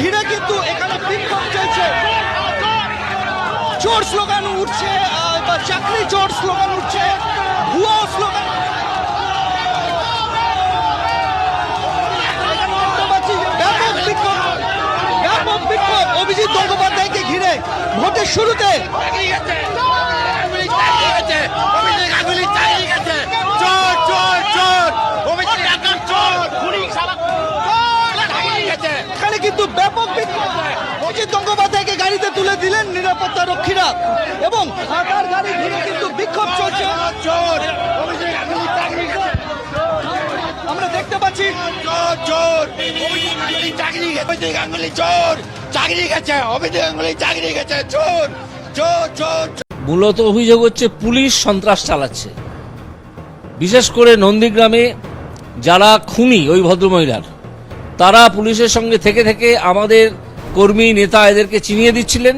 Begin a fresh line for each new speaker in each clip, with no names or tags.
ঘিরে কিন্তু এখানে বিক্ষোভ চলছে। চোর স্লোগান উঠছে চাকরি চোর স্লোগান উঠছে, ভুয়ো স্লোগান। ব্যাপক বিক্ষোভ অভিজিৎ গঙ্গোপাধ্যায়কে ঘিরে ভোটের শুরুতে। ব্যাপক অজিত গঙ্গোপাধ্যায়কে গাড়িতে তুলে দিলেন নিরাপত্তা রক্ষীরা এবং তার গাড়ি ঘিরে কিন্তু বিক্ষোভ চলছে। আমরা দেখতে পাচ্ছি
মূলত অভিযোগ হচ্ছে পুলিশ সন্ত্রাস চালাচ্ছে। বিশেষ করে নন্দীগ্রামে যারা খুনি ওই ভদ্রমহিলার। তারা পুলিশের সঙ্গে থেকে থেকে আমাদের কর্মী নেতা এদেরকে চিনিয়ে দিচ্ছিলেন।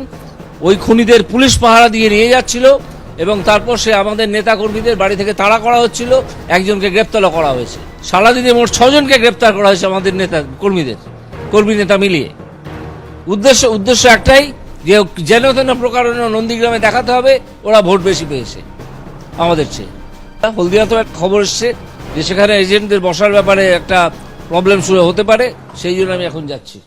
ওই খুনিদের পুলিশ পাহারা দিয়ে নিয়ে যাচ্ছিল এবং তারপর সে আমাদের নেতা কর্মীদের বাড়ি থেকে তাড়া করা হচ্ছিল, একজনকে গ্রেপ্তারও করা হয়েছে। সারাদিনে মোট ছজনকে গ্রেপ্তার করা হয়েছে আমাদের নেতা কর্মীদের, কর্মী নেতা মিলিয়ে। উদ্দেশ্য উদ্দেশ্য একটাই, যে যেন তেন প্রকারণ নন্দীগ্রামে দেখাতে হবে, ওরা ভোট বেশি পেয়েছে, আমাদের চেয়ে। হলদিয়া তো খবর এসছে যে সেখানে এজেন্টদের বসার ব্যাপারে একটা প্রবলেম শুরু হতে পারে সেই জন্য আমি এখন যাচ্ছি।